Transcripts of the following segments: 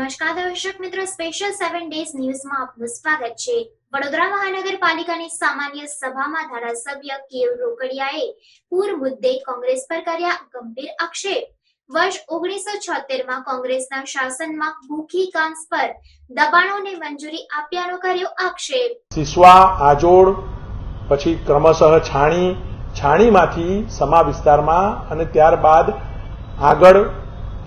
નમસ્કાર દર્શક મિત્રો સ્પેશિયલ સેવન ડેઝ ન્યૂઝમાં આપનું સ્વાગત છે. વડોદરા મહાનગરપાલિકાની સામાન્ય સભામાં ધારાસભ્ય કેવ રોકડિયાએ પૂર મુદ્દે કોંગ્રેસ પર કર્યા ગંભીર આક્ષેપ. વર્ષ ઓગણીસો છોતેરમાં કોંગ્રેસના શાસનમાં ભૂખી કાંસ પર દબાણોને મંજૂરી આપ્યાનો કર્યો આક્ષેપ. સિસવા આજોડ, પછી ક્રમશઃ છાણી, છાણીમાંથી સમા વિસ્તારમાં અને ત્યારબાદ આગળ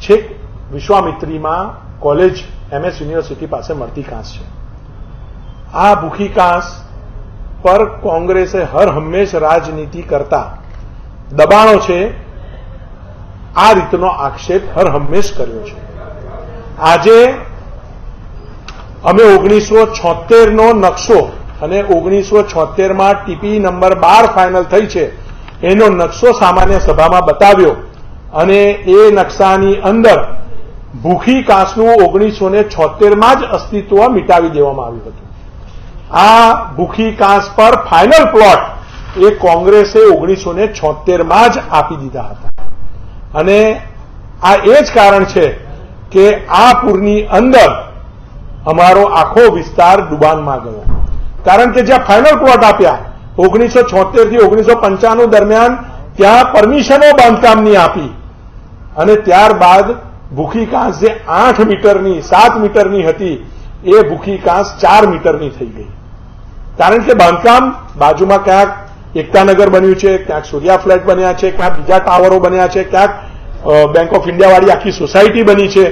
છેક વિશ્વામિત્રીમાં કોલેજ એમએસ યુનિવર્સિટી પાસે મળતી કાંસ છે. આ ભૂખી કાંસ પર કોંગ્રેસે હર હંમેશ રાજનીતિ કરતા દબાણો છે, આ રીતનો આક્ષેપ હર હંમેશ કર્યો છે. આજે અમે ઓગણીસો છોતેર નો નકશો અને ઓગણીસો છોતેરમાં ટીપી નંબર બાર ફાઇનલ થઈ છે, એનો નકશો સામાન્ય સભામાં બતાવ્યો અને એ નકશાની અંદર ભૂખી કાંસનું ઓગણીસો ને છોતેરમાં જ અસ્તિત્વ મિટાવી દેવામાં આવ્યું હતું. આ ભૂખી કાંસ પર ફાઇનલ પ્લોટ એ કોંગ્રેસે ઓગણીસો ને છોતેરમાં જ આપી દીધા હતા. અને આ એ જ કારણ છે કે આ પૂરની અંદર અમારો આખો વિસ્તાર ડુબાનમાં ગયો. કારણ કે જ્યાં ફાઇનલ પ્લોટ આપ્યા, ઓગણીસો છોતેર ઓગણીસો પંચાણું દરમિયાન ત્યાં પરમિશનો બાંધકામની આપી. અને ત્યારબાદ ભૂખી કાંસ જે આઠ મીટરની, સાત મીટરની હતી. એ ભૂખી કાંસ ચાર મીટરની થઈ ગઈ. કારણ કે બાંધકામ બાજુમાં ક્યાંક એકતાનગર બન્યું છે, ક્યાંક સૂર્યા ફ્લેટ બન્યા છે, ક્યાંક બીજા ટાવરો બન્યા છે, ક્યાંક બેંક ઓફ ઇન્ડિયાવાળી આખી સોસાયટી બની છે.